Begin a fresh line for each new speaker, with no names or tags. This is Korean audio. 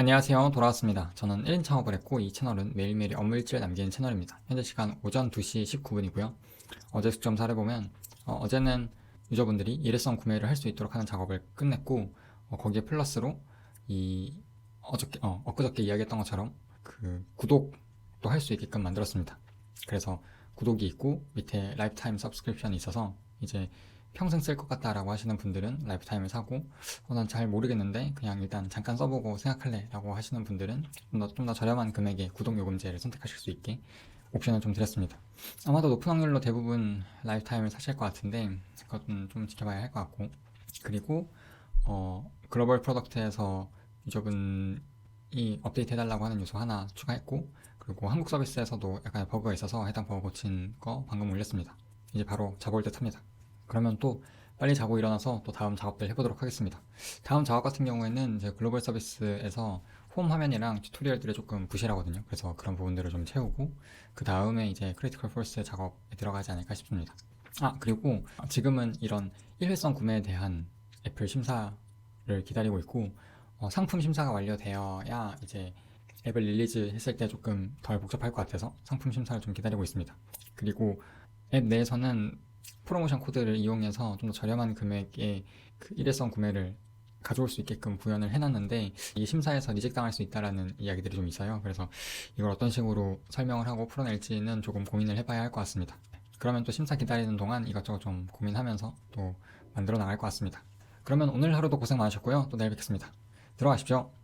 안녕하세요. 돌아왔습니다. 저는 1인 창업을 했고 이 채널은 매일매일 업무 일지를 남기는 채널입니다. 현재 시간 오전 2시 19분이고요. 어제 숙점 사례보면 어, 제는 유저분들이 일회성 구매를 할 수 있도록 하는 작업을 끝냈고 어, 거기에 플러스로 이 어저께 어, 엊그저께 이야기했던 것처럼 그 구독도 할 수 있게끔 만들었습니다. 그래서 구독이 있고 밑에 라이프타임 서브스크립션이 있어서 이제 평생 쓸 것 같다라고 하시는 분들은 라이프타임을 사고 어, 난 잘 모르겠는데 그냥 일단 잠깐 써보고 생각할래 라고 하시는 분들은 좀더 좀 더 저렴한 금액의 구독 요금제를 선택하실 수 있게 옵션을 좀 드렸습니다. 아마도 높은 확률로 대부분 라이프타임을 사실 것 같은데 그것은 좀 지켜봐야 할 것 같고 그리고 어, 글로벌 프로덕트에서 유저분이 업데이트 해달라고 하는 요소 하나 추가했고 그리고 한국 서비스에서도 약간의 버그가 있어서 해당 버그 고친 거 방금 올렸습니다. 이제 바로 잡아올 듯 합니다. 그러면 또 빨리 자고 일어나서 또 다음 작업들 해보도록 하겠습니다. 다음 작업 같은 경우에는 제 글로벌 서비스에서 홈 화면이랑 튜토리얼들이 조금 부실하거든요. 그래서 그런 부분들을 좀 채우고 그 다음에 이제 크리티컬 폴스 작업에 들어가지 않을까 싶습니다. 아 그리고 지금은 이런 일회성 구매에 대한 애플 심사를 기다리고 있고 어, 상품 심사가 완료되어야 이제 앱을 릴리즈 했을 때 조금 덜 복잡할 것 같아서 상품 심사를 좀 기다리고 있습니다. 그리고 앱 내에서는 프로모션 코드를 이용해서 좀 더 저렴한 금액의 그 일회성 구매를 가져올 수 있게끔 구현을 해놨는데 이 심사에서 리젝 당할 수 있다라는 이야기들이 좀 있어요. 그래서 이걸 어떤 식으로 설명을 하고 풀어낼지는 조금 고민을 해봐야 할 것 같습니다. 그러면 또 심사 기다리는 동안 이것저것 좀 고민하면서 또 만들어 나갈 것 같습니다. 그러면 오늘 하루도 고생 많으셨고요. 또 내일 뵙겠습니다. 들어가십시오.